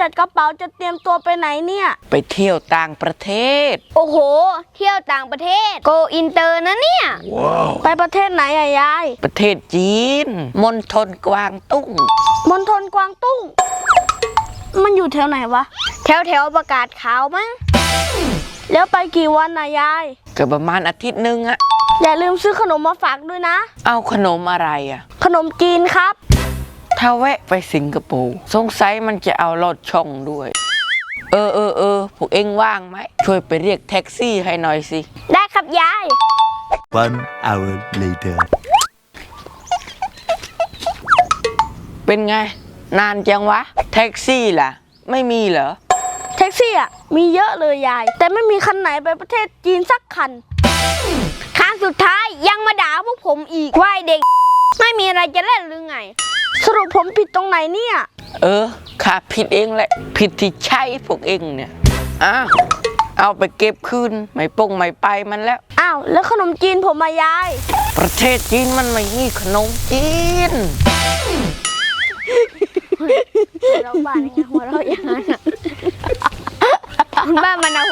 จัดกระเป๋าจะเตรียมตัวไปไหนเนี่ย ไปเที่ยวต่างประเทศ โอ้โห เที่ยวต่างประเทศ โกอินเตอร์นะเนี่ย ไปประเทศไหนอะยาย ประเทศจีนมณฑลกวางตุ้งมณฑลกวางตุ้ง มันอยู่แถวไหนวะ แถวแถวๆประกาศขาวมั้ง แล้วไปกี่วันนะยายก็ประมาณอาทิตย์หนึงอะอย่าลืมซื้อขนมมาฝากด้วยนะ เอาขนมอะไรอะขนมจีนครับ ถ้าแวะไปสิงคโปร์สงสัยมันจะเอาลอดช่องด้วย เออเออเออพวกเอ็งว่างไหม ช่วยไปเรียกแท็กซี่ให้หน่อยสิ ได้ครับยาย One hour later. เป็นไง นานจังวะ แท็กซี่ล่ะ ไม่มีเหรอ แท็กซี่อะมีเยอะเลยยาย แต่ไม่มีคันไหนไปประเทศจีนสักคันครั้งสุดท้ายยังมาด่าพวกผมอีกว่าไอ้เด็ก ไม่มีอะไรจะเล่นหรือไง สรุปผมผิดตรงไหนเนี่ย เออข้าผิดเองแหละ ผิดที่ใช่พวกเองเนี่ยอ้าวเอาไปเก็บคืนไม่ปงไม่ไปมันแล้ว อ้าว แล้วขนมจีนผมมายาย ประเทศจีนมันไม่มีขนมจีนเราบ้านยังไงหัวเราะอย่างนั้นอะบ้านมันอะหัวเราะ